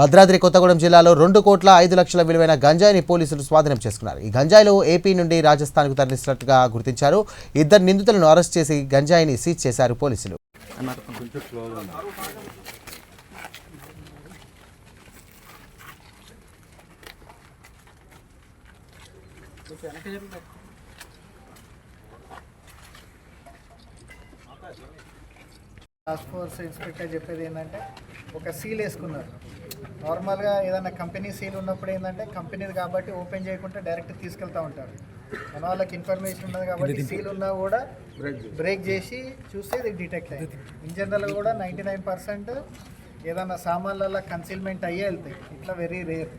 భద్రాద్రి కొత్తగూడెం జిల్లాలో రెండు కోట్ల ఐదు లక్షల విలువైన గంజాయిని పోలీసులు స్వాధీనం చేసుకున్నారు. ఈ గంజాయిలో ఏపీ నుండి రాజస్థాన్కు తరలిస్తున్నట్టుగా గుర్తించారు. ఇద్దరు నిందితులను అరెస్ట్ చేసి గంజాయిని సీజ్ చేశారు పోలీసులు. టాస్క్ ఫోర్స్ ఇన్స్పెక్టర్ చెప్పేది ఏంటంటే ఒక సీల్ వేసుకున్నారు. నార్మల్గా ఏదైనా కంపెనీ సీల్ ఉన్నప్పుడు ఏంటంటే కంపెనీది కాబట్టి ఓపెన్ చేయకుండా డైరెక్ట్ తీసుకెళ్తూ ఉంటారు. మన వాళ్ళకి ఇన్ఫర్మేషన్ ఉన్నది కాబట్టి సీల్ ఉన్నా కూడా బ్రేక్ చేసి. చూస్తే ఇది డిటెక్ట్ అయ్యింది. ఇన్ జనరల్ కూడా నైంటీ నైన్ పర్సెంట్ ఏదైనా సామాన్లలో కన్సీల్మెంట్ అయ్యే వెళ్తాయి. ఇట్లా వెరీ రేర్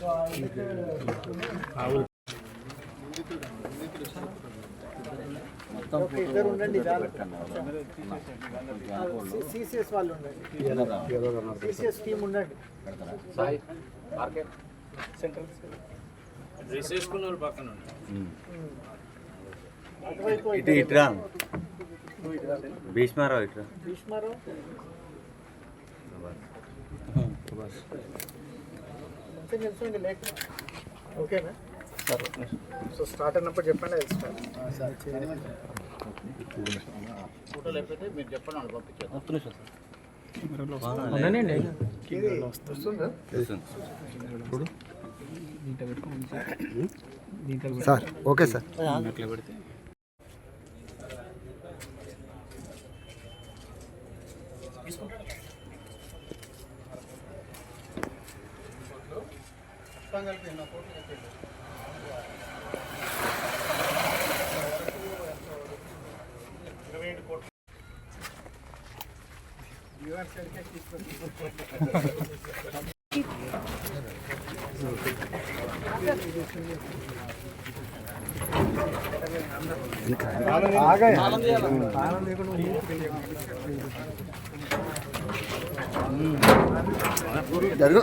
సో ఓకే ఇద్దరు ఉండండి చాలు సిసిఎస్ వాళ్ళు ఉండండి. సిసిఎస్ టీం ఉండండి. సెంట్రల్ అటువైపు ఇటు ఇట్రా భీష్మారావు ఇట్రా భీష్మారావు. ఓకేనా సో స్టార్ట్ అయినప్పుడు చెప్పండి తెలుసుకోండి ఇది వస్తుందా? సార్. Okay sir. జరుగు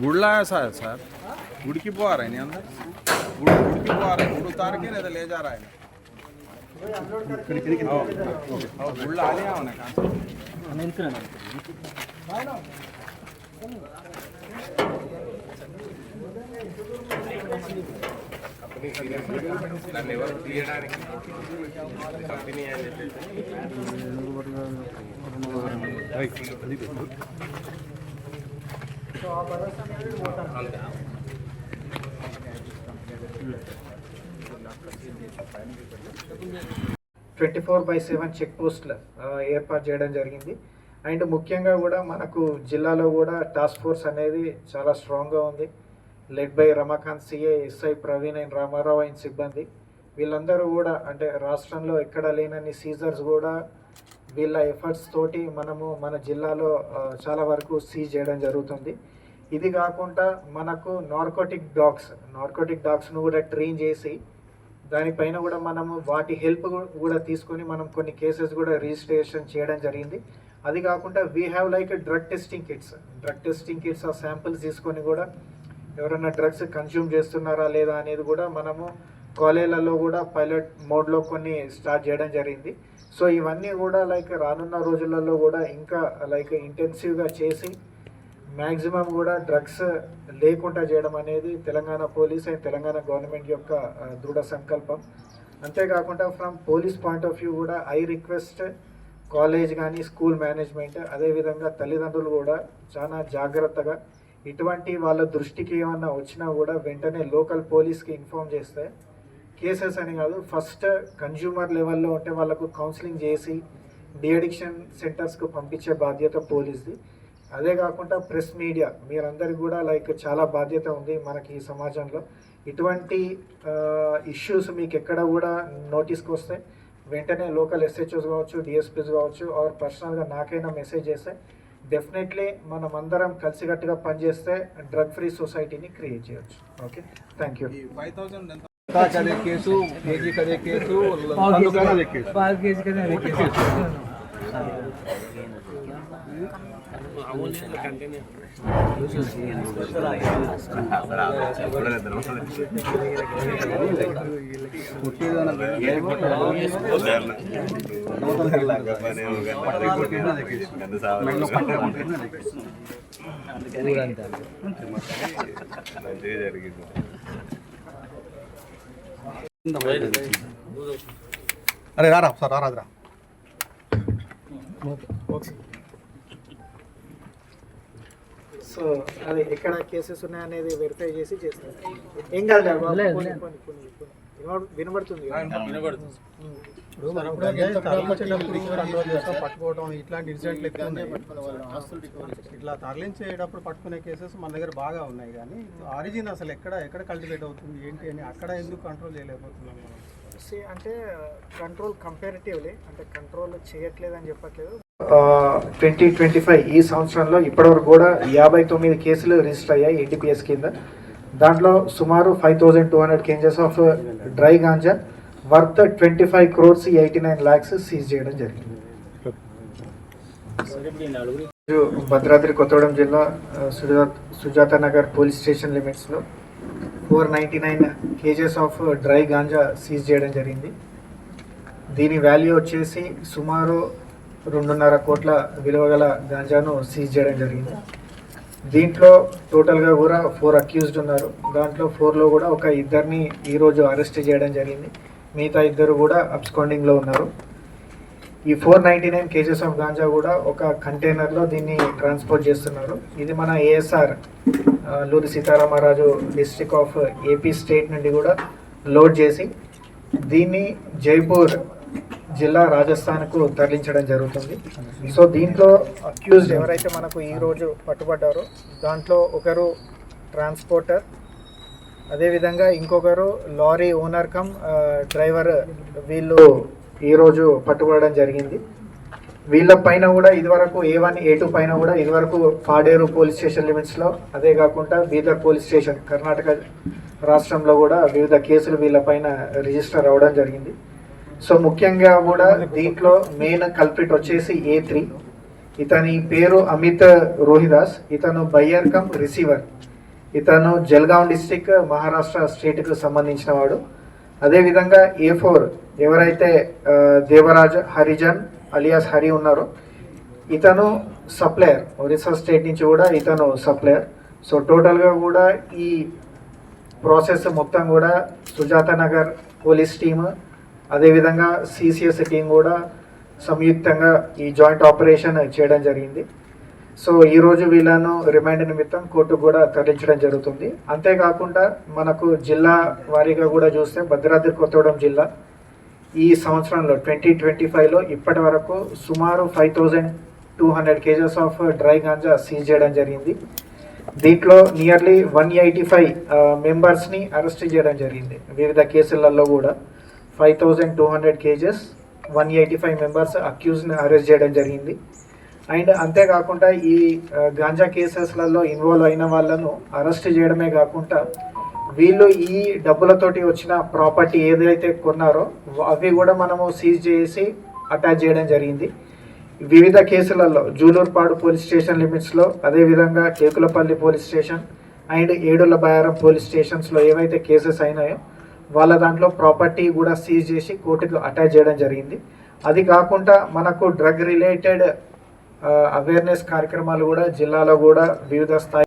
गुड़ला है सर सर गुड़ की बुआ रहा अंदर। गुड़ गुड़ की बुआ रहे गुड़ उतार के ले जा रहा हाँ, गुड़ ला लिया उन्हें twenty four by seven check పోస్ట్ల ఏర్పాటు చేయడం జరిగింది. అండ్ ముఖ్యంగా కూడా మనకు జిల్లాలో కూడా టాస్క్ ఫోర్స్ అనేది చాలా స్ట్రాంగ్గా ఉంది. Led by Ramakant CI SI Praveen and Ramarao and సిబ్బంది. వీళ్ళందరూ కూడా అంటే రాష్ట్రంలో ఎక్కడ లేనన్ని సీజర్స్ కూడా వీళ్ళ ఎఫర్ట్స్ తోటి మనము మన జిల్లాలో చాలా వరకు సీజ్ చేయడం జరుగుతుంది. ఇది కాకుండా మనకు నార్కోటిక్ డాగ్స్ నార్కోటిక్ డాగ్స్ను కూడా ట్రైన్ చేసి దానిపైన కూడా మనము వాటి హెల్ప్ కూడా తీసుకొని మనం కొన్ని కేసెస్ కూడా రిజిస్ట్రేషన్ చేయడం జరిగింది. అది కాకుండా we have like drug testing kits drug testing kits ఆ శాంపిల్స్ తీసుకొని కూడా ఎవరైనా డ్రగ్స్ కన్జ్యూమ్ చేస్తున్నారా లేదా అనేది కూడా మనము కాలేజీలలో కూడా పైలట్ మోడ్లో కొన్ని స్టార్ట్ చేయడం జరిగింది. సో ఇవన్నీ కూడా లైక్ రానున్న రోజులలో కూడా ఇంకా లైక్ ఇంటెన్సివ్గా చేసి మ్యాక్సిమం కూడా డ్రగ్స్ లేకుండా చేయడం అనేది Telangana police and Telangana government యొక్క దృఢ సంకల్పం. అంతేకాకుండా from police point of view కూడా ఐ రిక్వెస్ట్ కాలేజ్ కానీ స్కూల్ మేనేజ్మెంట్ అదేవిధంగా తల్లిదండ్రులు కూడా చాలా జాగ్రత్తగా ఇటువంటి వాళ్ళ దృష్టికి ఏమన్నా వచ్చినా కూడా వెంటనే లోకల్ పోలీస్కి ఇన్ఫామ్ చేస్తే కేసెస్ అని కాదు ఫస్ట్ కన్జ్యూమర్ లెవెల్లో ఉంటే వాళ్ళకు కౌన్సిలింగ్ చేసి డిఅడిక్షన్ సెంటర్స్కు పంపించే బాధ్యత పోలీస్ది. అదే కాకుండా ప్రెస్ మీడియా మీరందరికీ కూడా లైక్ చాలా బాధ్యత ఉంది మనకి ఈ సమాజంలో. ఇటువంటి ఇష్యూస్ మీకు ఎక్కడ కూడా నోటీస్కి వస్తే వెంటనే లోకల్ ఎస్హెచ్ఓస్ కావచ్చు డిఎస్పీస్ కావచ్చు ఆర్ పర్సనల్గా నాకైనా మెసేజ్ చేస్తే డెఫినెట్లీ మనం అందరం కలిసికట్టుగా పనిచేస్తే డ్రగ్ ఫ్రీ సొసైటీని క్రియేట్ చేయొచ్చు ఓకే థ్యాంక్ యూ ఈ ఫైవ్ థౌసండ్ ఎంత కదే కేసు కేజీ కదే కేసు కందు కదే కేసు పావు కేజీ కదా మంచిగా జరిగింది అరే రారా సార్ రారా రా సో అది ఎక్కడ కేసెస్ ఉన్నాయనేది వెరిఫై చేసి చేస్తారు ఏం కాదు వినబడుతుంది ఇప్పుడు మనం పట్టుకోవడం ఇట్లాంటి ఇన్సిడెంట్లు ఎక్కువ ఉన్నాయి. ఇట్లా తరలించేటప్పుడు పట్టుకునే కేసెస్ మన దగ్గర బాగా ఉన్నాయి కానీ ఆరిజిన్ అసలు ఎక్కడ ఎక్కడ కల్టివేట్ అవుతుంది ఏంటి అని అక్కడ ఎందుకు కంట్రోల్ చేయలేకపోతున్నాం మనం? అంటే కంట్రోల్ కంపారిటివ్లీ అంటే కంట్రోల్ చేయట్లేదని చెప్పట్లేదు. ట్వంటీ ట్వంటీ ఫైవ్ ఈ సంవత్సరంలో ఇప్పటివరకు కూడా యాభై తొమ్మిది కేసులు రిజిస్టర్ అయ్యాయి ఎన్డీపీఎస్ కింద. దాంట్లో సుమారు five thousand two hundred kgs of dry ganja worth twenty five crores eighty nine lakhs seize చేయడం జరిగింది. భద్రాద్రి కొత్తగూడెం జిల్లా uh, Sujatha Sujatha Nagar police station లిమిట్స్లో four ninety nine kgs of dry ganja seize చేయడం జరిగింది. దీని వాల్యూ వచ్చేసి సుమారు రెండున్నర కోట్ల విలువ గల గాంజాను సీజ్ చేయడం జరిగింది. దీంట్లో టోటల్గా కూడా ఫోర్ అక్యూజ్డ్ ఉన్నారు. దాంట్లో ఫోర్లో కూడా ఒక ఇద్దరిని ఈరోజు అరెస్ట్ చేయడం జరిగింది. మిగతా ఇద్దరు కూడా అబ్స్కాండింగ్లో ఉన్నారు. ఈ four ninety nine kgs of ganja కూడా ఒక కంటైనర్లో దీన్ని ట్రాన్స్పోర్ట్ చేస్తున్నారు. ఇది మన ASR లూరి Sitaramaraju district of AP state నుండి కూడా లోడ్ చేసి దీన్ని జైపూర్ జిల్లా రాజస్థాన్కు తరలించడం జరుగుతుంది. సో దీంట్లో అక్యూజ్డ్ ఎవరైతే మనకు ఈ రోజు పట్టుబడ్డారో దాంట్లో ఒకరు ట్రాన్స్పోర్టర్ అదేవిధంగా ఇంకొకరు లారీ ఓనర్ కమ్ డ్రైవర్ వీళ్ళు ఈరోజు పట్టుబడడం జరిగింది. వీళ్ళ పైన కూడా ఇదివరకు ఏ వన్ ఏ టూ పైన కూడా ఇదివరకు పాడేరు పోలీస్ స్టేషన్ లిమిట్స్లో అదే కాకుండా బీదర్ పోలీస్ స్టేషన్ కర్ణాటక రాష్ట్రంలో కూడా వివిధ కేసులు వీళ్ళ పైన రిజిస్టర్ అవ్వడం జరిగింది. సో ముఖ్యంగా కూడా దీంట్లో మెయిన్ కల్ప్రిట్ వచ్చేసి ఏ త్రీ ఇతని పేరు అమిత్ రోహిదాస్ ఇతను బయ్యర్ కమ్ రిసీవర్ ఇతను జల్గాం డిస్టిక్ మహారాష్ట్ర స్టేట్కు సంబంధించిన వాడు. అదేవిధంగా ఏ ఫోర్ ఎవరైతే దేవరాజ్ హరిజన్ అలియాస్ హరి ఉన్నారో ఇతను సప్లయర్ ఒరిస్సా స్టేట్ నుంచి కూడా ఇతను సప్లయర్ సో టోటల్గా కూడా ఈ ప్రాసెస్ మొత్తం కూడా సుజాత నగర్ పోలీస్ టీమ్ అదేవిధంగా సిసిఎస్ టీం కూడా సంయుక్తంగా ఈ జాయింట్ ఆపరేషన్ చేయడం జరిగింది. సో ఈరోజు వీళ్ళను రిమైండ్ నిమిత్తం కోర్టుకు కూడా తరలించడం జరుగుతుంది. అంతేకాకుండా మనకు జిల్లా వారీగా కూడా చూస్తే భద్రాద్రి కొత్తగూడెం జిల్లా ఈ సంవత్సరంలో ట్వంటీ ట్వంటీ ఫైవ్లో ఇప్పటి వరకు సుమారు five thousand two hundred kgs of dry ganja seize చేయడం జరిగింది. దీంట్లో నియర్లీ వన్ ఎయిటీ ఫైవ్ మెంబర్స్ని అరెస్ట్ చేయడం జరిగింది. వివిధ కేసులలో కూడా. Five thousand two hundred kgs one eighty five members అక్యూజ్ని arrest చేయడం జరిగింది. అండ్ అంతేకాకుండా ఈ గాంజా కేసెస్లలో ఇన్వాల్వ్ అయిన వాళ్ళను అరెస్ట్ చేయడమే కాకుండా వీళ్ళు ఈ డబ్బులతోటి వచ్చిన ప్రాపర్టీ ఏదైతే కొన్నారో అవి కూడా మనము సీజ్ చేసి అటాచ్ చేయడం జరిగింది. వివిధ కేసులలో జూలూర్పాడు పోలీస్ స్టేషన్ లిమిట్స్లో అదేవిధంగా Kekulapalli police station and Yedulla Bayyaram police స్టేషన్స్లో ఏవైతే కేసెస్ అయినాయో వాళ్ళ దాంట్లో ప్రాపర్టీ కూడా సీజ్ చేసి కోర్టుకు అటాచ్ చేయడం జరిగింది. అది కాకుండా మనకు డ్రగ్ రిలేటెడ్ అవేర్నెస్ కార్యక్రమాలు కూడా జిల్లాలో కూడా వివిధ స్థాయి